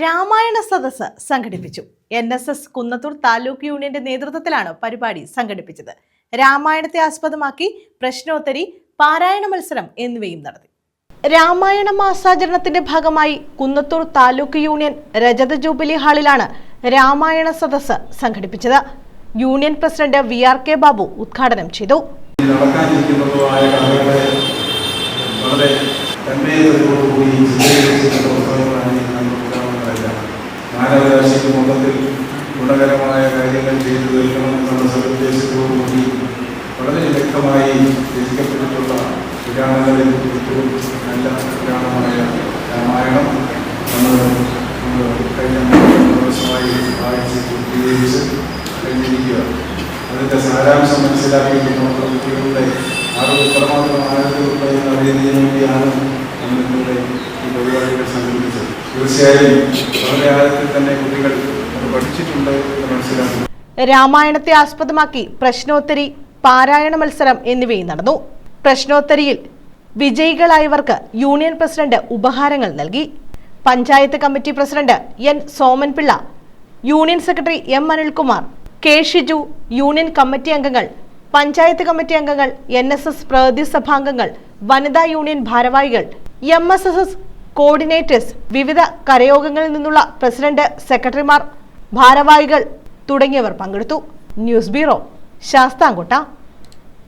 രാമായണ സദസ്സ് സംഘടിപ്പിച്ചു. N S S Kunnathur taluk യൂണിയന്റെ നേതൃത്വത്തിലാണ് പരിപാടി സംഘടിപ്പിച്ചത്. രാമായണത്തെ ആസ്പദമാക്കി പ്രശ്നോത്തരി പാരായണ മത്സരം എന്നിവയും നടത്തി. രാമായണ മാസാചരണത്തിന്റെ ഭാഗമായി കുന്നത്തൂർ താലൂക്ക് യൂണിയൻ രജത ജൂബിലി ഹാളിലാണ് രാമായണ സദസ്സ് സംഘടിപ്പിച്ചത്. Union president V R K Babu ഉദ്ഘാടനം ചെയ്തു. വളരെ മാനവരാശിക്ക് മൊത്തത്തിൽ ഗുണകരമായ കാര്യങ്ങൾ ചെയ്തു തീർക്കണം എന്നുള്ള സതുദ്ദേശത്തോടുകൂടി വളരെ വ്യക്തമായി രചിക്കപ്പെട്ടിട്ടുള്ള പുരാണങ്ങളിൽ ഏറ്റവും നല്ല പുരാണമായ രാമായണം നമ്മൾ കഴിഞ്ഞ ദിവസമായി വായിച്ച് പൂർത്തീകരിച്ച് കഴിഞ്ഞിരിക്കുക. അതിന്റെ സാരാംശം മനസ്സിലാക്കിയിട്ട് നമ്മുടെ കുട്ടികളുടെ അറിവ് എത്രമാത്രം ആരോഗ്യമുള്ള തന്നെ കുട്ടികൾ എന്ന് മനസ്സിലാക്കുന്നു രാമായണത്തെ ആസ്പദമാക്കി പ്രശ്നോത്തരി പാരായണ മത്സരം എന്നിവയും നടന്നു. പ്രശ്നോത്തരിയിൽ വിജയികളായവർക്ക് യൂണിയൻ പ്രസിഡന്റ് ഉപഹാരങ്ങൾ നൽകി. Panchayat committee president N Somanpillai union secretary M Anilkumar K Shiju union committee അംഗങ്ങൾ പഞ്ചായത്ത് കമ്മിറ്റി അംഗങ്ങൾ എൻ എസ് എസ് പ്രതിനിധി സഭാംഗങ്ങൾ വനിതാ യൂണിയൻ ഭാരവാഹികൾ M S S S coordinators വിവിധ കരയോഗങ്ങളിൽ നിന്നുള്ള പ്രസിഡന്റ് സെക്രട്ടറിമാർ ഭാരവാഹികൾ തുടങ്ങിയവർ പങ്കെടുത്തു. News bureau Sasthamkotta.